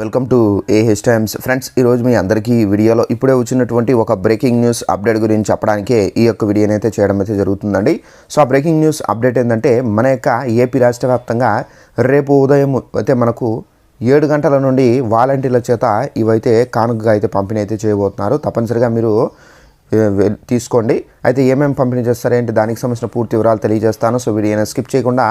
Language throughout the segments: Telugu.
Welcome to AH times. Friends ఈరోజు మీ అందరికీ వీడియోలో ఇప్పుడే వచ్చినటువంటి ఒక బ్రేకింగ్ న్యూస్ అప్డేట్ గురించి చెప్పడానికే ఈ యొక్క వీడియోని అయితే చేయడం అయితే జరుగుతుందండి. సో ఆ బ్రేకింగ్ న్యూస్ అప్డేట్ ఏంటంటే మన యొక్క ఏపీ రాష్ట్ర వ్యాప్తంగా రేపు ఉదయం అయితే మనకు ఏడు గంటల నుండి వాలంటీర్ల చేత ఇవైతే కానుకగా అయితే పంపిణీ అయితే చేయబోతున్నారు. తప్పనిసరిగా మీరు తీసుకోండి. అయితే ఏమేమి పంపిణీ చేస్తారేంటి దానికి సంబంధించిన పూర్తి వివరాలు తెలియజేస్తాను. సో వీడియోని స్కిప్ చేయకుండా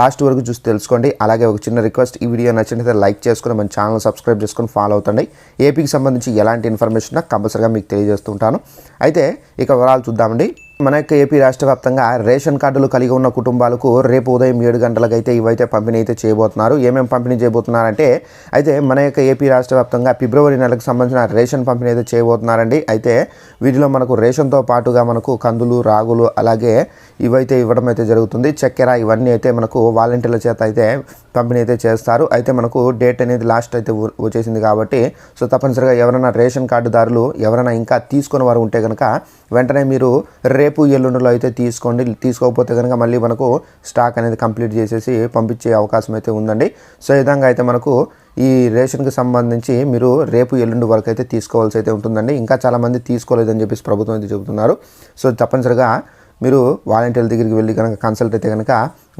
లాస్ట్ వరకు చూసి తెలుసుకోండి. అలాగే ఒక చిన్న రిక్వెస్ట్ ఈ వీడియో నచ్చినట్లయితే లైక్ చేసుకుని మన ఛానల్ సబ్స్క్రైబ్ చేసుకొని ఫాలో అవుతండి ఏపీకి సంబంధించి ఎలాంటి ఇన్ఫర్మేషన్ కంపల్సరీగా మీకు తెలియజేస్తుంటాను అయితే ఇక వివరాలు చూద్దామండి. మన యొక్క ఏపీ రాష్ట్ర వ్యాప్తంగా రేషన్ కార్డులు కలిగి ఉన్న కుటుంబాలకు రేపు ఉదయం ఏడు గంటలకైతే ఇవైతే పంపిణీ అయితే చేయబోతున్నారు. ఏమేమి పంపిణీ చేయబోతున్నారంటే అయితే మన యొక్క ఏపీ రాష్ట్ర వ్యాప్తంగా ఫిబ్రవరి నెలకు సంబంధించిన రేషన్ పంపిణీ అయితే చేయబోతున్నారండి. అయితే వీటిలో మనకు రేషన్తో పాటుగా మనకు కందులు రాగులు అలాగే ఇవైతే ఇవ్వడం అయితే జరుగుతుంది. చక్కెర ఇవన్నీ అయితే మనకు వాలంటీర్ల చేత అయితే పంపిణీ అయితే చేస్తారు. అయితే మనకు డేట్ అనేది లాస్ట్ అయితే వచ్చేసింది కాబట్టి సో తప్పనిసరిగా ఎవరైనా రేషన్ కార్డుదారులు ఎవరైనా ఇంకా తీసుకుని వారు ఉంటే కనుక వెంటనే మీరు రేపు ఎల్లుండిలో అయితే తీసుకోండి. తీసుకోకపోతే కనుక మళ్ళీ మనకు స్టాక్ అనేది కంప్లీట్ చేసేసి పంపించే అవకాశం అయితే ఉందండి. సో ఈ విధంగా అయితే మనకు ఈ రేషన్కి సంబంధించి మీరు రేపు ఎల్లుండి వరకు అయితే తీసుకోవాల్సి అయితే ఉంటుందండి. ఇంకా చాలామంది తీసుకోలేదని చెప్పేసి ప్రభుత్వం అయితే చెబుతున్నారు. సో తప్పనిసరిగా మీరు వాలంటీర్ల దగ్గరికి వెళ్ళి కనుక కన్సల్ట్ అయితే కనుక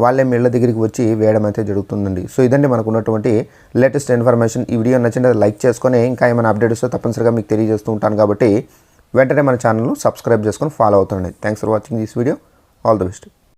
వాళ్ళే మీ ఇళ్ళ దగ్గరికి వచ్చి వేయడం అయితే జరుగుతుందండి. సో ఇదండి మనకు ఉన్నటువంటి లేటెస్ట్ ఇన్ఫర్మేషన్. ఈ వీడియో నచ్చింటే లైక్ చేసుకొని ఇంకా ఏమైనా అప్డేట్ వస్తే తప్పనిసరిగా మీకు తెలియజేస్తూ ఉంటాను కాబట్టి వెంటనే మన ఛానల్ను సబ్స్క్రైబ్ చేసుకొని follow అవుతుండండి. Thanks for watching this video all the best